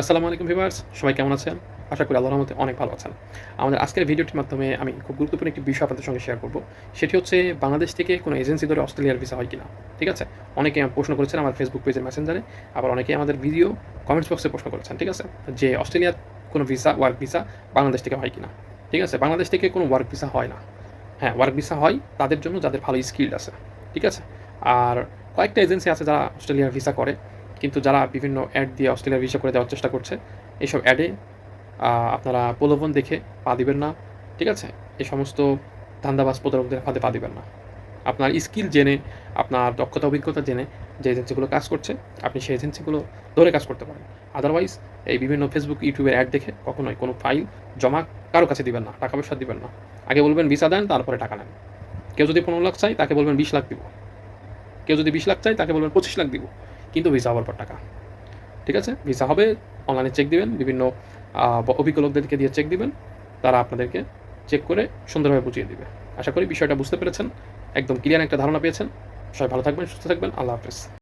আসসালামু আলাইকুম ভিউয়ার্স, সবাই কেমন আছেন? আশা করি আল্লাহর রহমতে অনেক ভালো আছেন। আমাদের আজকের ভিডিওটির মাধ্যমে আমি খুব গুরুত্বপূর্ণ একটি বিষয় আপনাদের সঙ্গে শেয়ার করব। সেটি হচ্ছে বাংলাদেশ থেকে কোনো এজেন্সি ধরে অস্ট্রেলিয়ার ভিসা হয় কিনা, ঠিক আছে? অনেকে প্রশ্ন করেছেন আমার ফেসবুক পেজের মেসেঞ্জারে আবার অনেকে আমাদের ভিডিও কমেন্টস বক্সে প্রশ্ন করেছেন, ঠিক আছে? যে অস্ট্রেলিয়ার কোনো ভিসা ওয়ার্ক ভিসা বাংলাদেশ থেকে হয় কিনা, ঠিক আছে? বাংলাদেশ থেকে কোনো ওয়ার্ক ভিসা হয় না। হ্যাঁ ওয়ার্ক ভিসা হয় তাদের জন্য যাদের ভালো স্কিল আছে, ঠিক আছে? আর কয়েকটা এজেন্সি আছে যারা অস্ট্রেলিয়ার ভিসা করে। কিন্তু যারা বিভিন্ন অ্যাড দিয়ে অস্ট্রেলিয়ার ভিসা করে দেওয়ার চেষ্টা করছে এইসব অ্যাডে আপনারা প্রলোভন দেখে পা দিবেন না, ঠিক আছে? এই সমস্ত ধান্দাবাজ প্রতারকদের ফাঁদে পা দিবেন না। আপনার স্কিল জেনে, আপনার দক্ষতা, অভিজ্ঞতা জেনে যে এজেন্সিগুলো কাজ করছে, আপনি সেই এজেন্সিগুলো ধরে কাজ করতে পারেন। আদারওয়াইজ এই বিভিন্ন ফেসবুক ইউটিউবের অ্যাড দেখে কখনোই কোনো ফাইল জমা কারও কাছে দিবেন না, টাকা পয়সা দিবেন না। আগে বলবেন ভিসা দেন, তারপরে টাকা নেন। কেউ যদি পনেরো লাখ চাই তাকে বলবেন বিশ লাখ দিব। কেউ যদি বিশ লাখ চাই তাকে বলবেন পঁচিশ লাখ দিব। কিন্তু ভিসা হওয়ার পর টাকা। ঠিক আছে? ভিসা হবে অনলাইনে চেক দিবেন, বিভিন্ন অভিজ্ঞ লোকদেরকে দিয়ে চেক দিবেন, তারা আপনাদেরকে চেক করে সুন্দরভাবে বুঝিয়ে দিবে। আশা করি বিষয়টা বুঝতে পেরেছেন, একদম ক্লিয়ার একটা ধারণা পেয়েছেন। সবাই ভালো থাকবেন, সুস্থ থাকবেন, আল্লাহ হাফেজ।